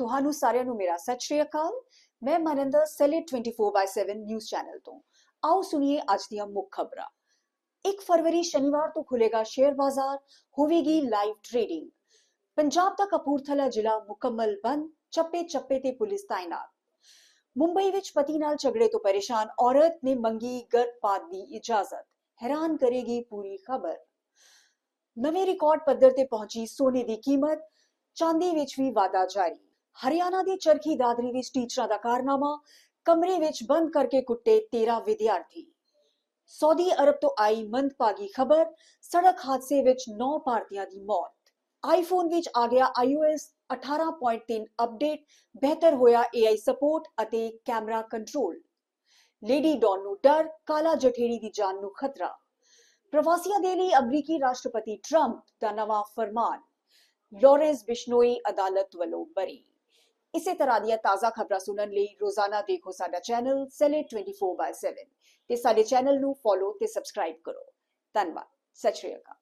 ਤੁਹਾਨੂੰ ਸਾਰਿਆਂ ਨੂੰ ਮੇਰਾ ਸਤਿ ਸ਼੍ਰੀ ਅਕਾਲ। ਮੈਂ ਮਨਿੰਦਰ, ਸੈਲੇ 24/7 ਨਿਊਜ਼ ਚੈਨਲ ਤੋਂ। ਆਓ ਸੁਣੀਏ ਅੱਜ ਦੀਆਂ ਮੁੱਖ ਖਬਰਾਂ। 1 ਫਰਵਰੀ ਸ਼ਨੀਵਾਰ ਤੋਂ ਖੁੱਲੇਗਾ ਸ਼ੇਅਰ ਬਾਜ਼ਾਰ, ਹੋਵੇਗੀ ਲਾਈਵ ਟ੍ਰੇਡਿੰਗ ਪੰਜਾਬ ਦਾ ਕਪੂਰਥਲਾ ਜ਼ਿਲ੍ਹਾ ਮੁਕੰਮਲ ਬੰਦ ਚੱਪੇ ਚੱਪੇ ਤੇ ਪੁਲਿਸ ਤਾਇਨਾਤ। ਮੁੰਬਈ ਵਿੱਚ ਪਤੀ ਨਾਲ ਝਗੜੇ ਤੋਂ ਪਰੇਸ਼ਾਨ ਔਰਤ ਨੇ ਮੰਗੀ ਗਰਭਪਾਤ ਦੀ ਇਜਾਜ਼ਤ। ਹੈਰਾਨ ਕਰੇਗੀ ਪੂਰੀ ਖਬਰ। ਨਵੇਂ ਰਿਕਾਰਡ ਪੱਧਰ ਤੇ ਪਹੁੰਚੀ ਸੋਨੇ ਦੀ ਕੀਮਤ, ਚਾਂਦੀ ਵਿੱਚ ਵੀ ਵਾਧਾ ਜਾਰੀ। ਹਰਿਆਣਾ ਦੀ ਚਰਖੀ ਦਾਦਰੀ ਵਿੱਚ ਟੀਚਰਾਂ ਦਾ ਕਾਰਨਾਮਾ, ਕਮਰੇ ਵਿੱਚ ਬੰਦ ਕਰਕੇ ਕੁੱਟੇ 13 ਵਿਦਿਆਰਥੀ। ਸਾਊਦੀ ਅਰਬ ਤੋਂ ਆਈ ਮੰਦਭਾਗੀ ਖਬਰ, ਸੜਕ ਹਾਦਸੇ ਵਿੱਚ 9 ਭਾਰਤੀਆਂ ਦੀ ਮੌਤ। ਆਈਫੋਨ ਵਿੱਚ ਆ ਗਿਆ iOS 18.3 ਅਪਡੇਟ, ਬਿਹਤਰ ਹੋਇਆ AI ਸਪੋਰਟ ਅਤੇ ਕੈਮਰਾ ਕੰਟਰੋਲ ਲੇਡੀ ਡੌਨ ਨੂੰ ਡਰ, ਕਾਲਾ ਜਠੇੜੀ ਦੀ ਜਾਨ ਨੂੰ ਖਤਰਾ। ਪ੍ਰਵਾਸੀਆਂ ਦੇ ਲਈ ਅਮਰੀਕੀ ਰਾਸ਼ਟਰਪਤੀ ਟਰੰਪ ਦਾ ਨਵਾਂ ਫਰਮਾਨ ਲਾਰੈਂਸ ਬਿਸ਼ਨੋਈ ਅਦਾਲਤ ਵੱਲੋਂ ਬਰੀ। ਇਸੇ ਤਰ੍ਹਾਂ ਦੀਆਂ ਤਾਜ਼ਾ ਖਬਰਾਂ ਸੁਣਨ ਲਈ ਰੋਜ਼ਾਨਾ ਦੇਖੋ ਸਾਡਾ ਚੈਨਲ ਸੈਲੇ 24/7 ਤੇ ਸਾਡੇ ਚੈਨਲ ਨੂੰ ਫੋਲੋ ਤੇ ਸਬਸਕ੍ਰਾਈਬ ਕਰੋ। ਧੰਨਵਾਦ। ਸਤਿ ਸ਼੍ਰੀ ਅਕਾਲ।